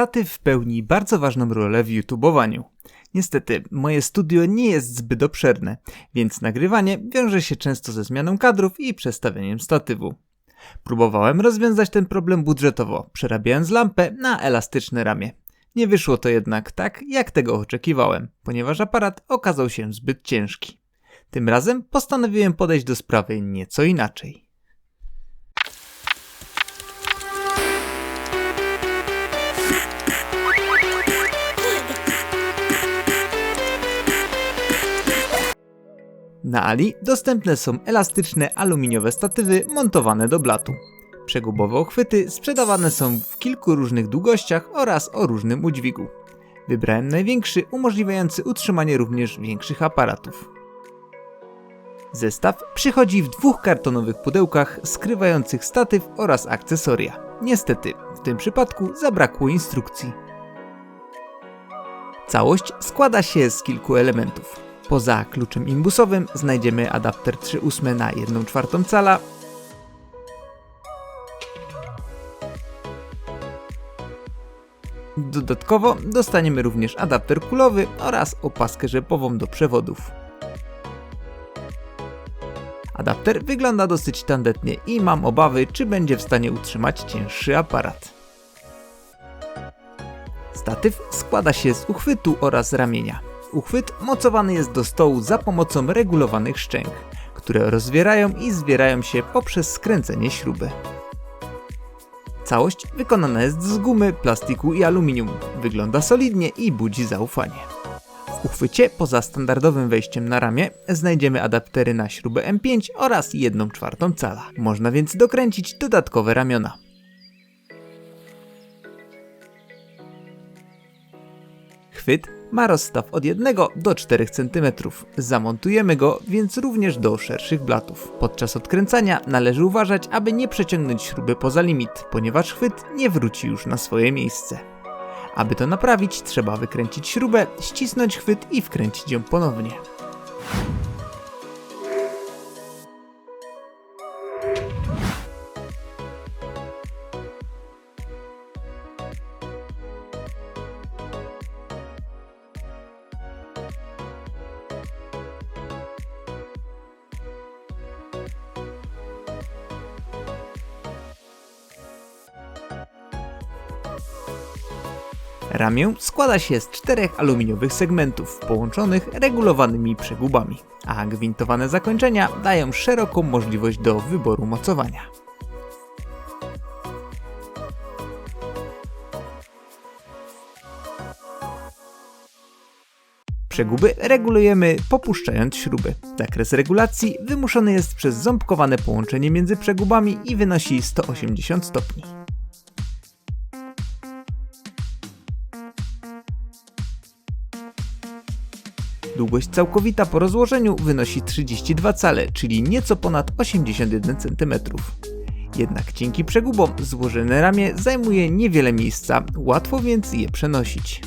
Statyw pełni bardzo ważną rolę w YouTubowaniu. Niestety, moje studio nie jest zbyt obszerne, więc nagrywanie wiąże się często ze zmianą kadrów i przestawieniem statywu. Próbowałem rozwiązać ten problem budżetowo, przerabiając lampę na elastyczne ramię. Nie wyszło to jednak tak, jak tego oczekiwałem, ponieważ aparat okazał się zbyt ciężki. Tym razem postanowiłem podejść do sprawy nieco inaczej. Na Ali dostępne są elastyczne aluminiowe statywy montowane do blatu. Przegubowe ochwyty sprzedawane są w kilku różnych długościach oraz o różnym udźwigu. Wybrałem największy, umożliwiający utrzymanie również większych aparatów. Zestaw przychodzi w dwóch kartonowych pudełkach skrywających statyw oraz akcesoria. Niestety, w tym przypadku zabrakło instrukcji. Całość składa się z kilku elementów. Poza kluczem imbusowym znajdziemy adapter 3.8 na 1,4 cala, Dodatkowo dostaniemy również adapter kulowy oraz opaskę rzepową do przewodów. Adapter wygląda dosyć tandetnie i mam obawy, czy będzie w stanie utrzymać cięższy aparat. Statyw składa się z uchwytu oraz ramienia. Uchwyt mocowany jest do stołu za pomocą regulowanych szczęk, które rozwierają i zwierają się poprzez skręcenie śruby. Całość wykonana jest z gumy, plastiku i aluminium. Wygląda solidnie i budzi zaufanie. W uchwycie, poza standardowym wejściem na ramię, znajdziemy adaptery na śrubę M5 oraz 1 czwartą cala. Można więc dokręcić dodatkowe ramiona. Chwyt ma rozstaw od 1 do 4 cm. Zamontujemy go więc również do szerszych blatów. Podczas odkręcania należy uważać, aby nie przeciągnąć śruby poza limit, ponieważ chwyt nie wróci już na swoje miejsce. Aby to naprawić, trzeba wykręcić śrubę, ścisnąć chwyt i wkręcić ją ponownie. Ramię składa się z czterech aluminiowych segmentów połączonych regulowanymi przegubami, a gwintowane zakończenia dają szeroką możliwość do wyboru mocowania. Przeguby regulujemy popuszczając śruby. Zakres regulacji wymuszony jest przez ząbkowane połączenie między przegubami i wynosi 180 stopni. Długość całkowita po rozłożeniu wynosi 32 cale, czyli nieco ponad 81 cm. Jednak dzięki przegubom złożone ramię zajmuje niewiele miejsca, łatwo więc je przenosić.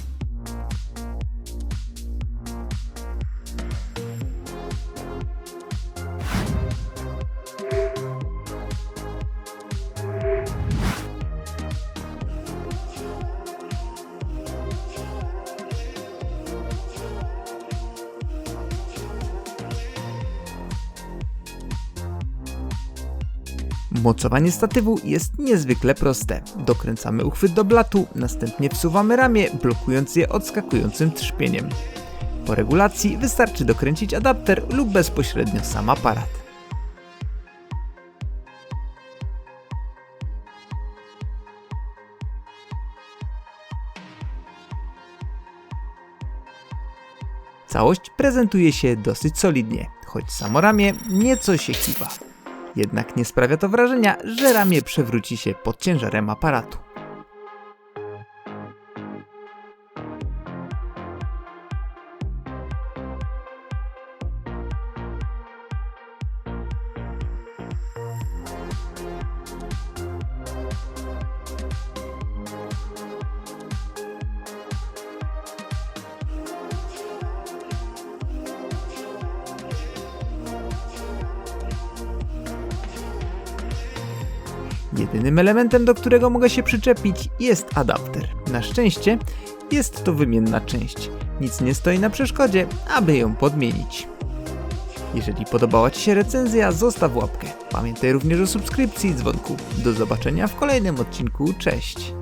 Mocowanie statywu jest niezwykle proste. Dokręcamy uchwyt do blatu, następnie wsuwamy ramię, blokując je odskakującym trzpieniem. Po regulacji wystarczy dokręcić adapter lub bezpośrednio sam aparat. Całość prezentuje się dosyć solidnie, choć samo ramię nieco się kiwa. Jednak nie sprawia to wrażenia, że ramię przewróci się pod ciężarem aparatu. Jedynym elementem, do którego mogę się przyczepić jest adapter. Na szczęście jest to wymienna część. Nic nie stoi na przeszkodzie, aby ją podmienić. Jeżeli podobała Ci się recenzja, zostaw łapkę. Pamiętaj również o subskrypcji i dzwonku. Do zobaczenia w kolejnym odcinku. Cześć!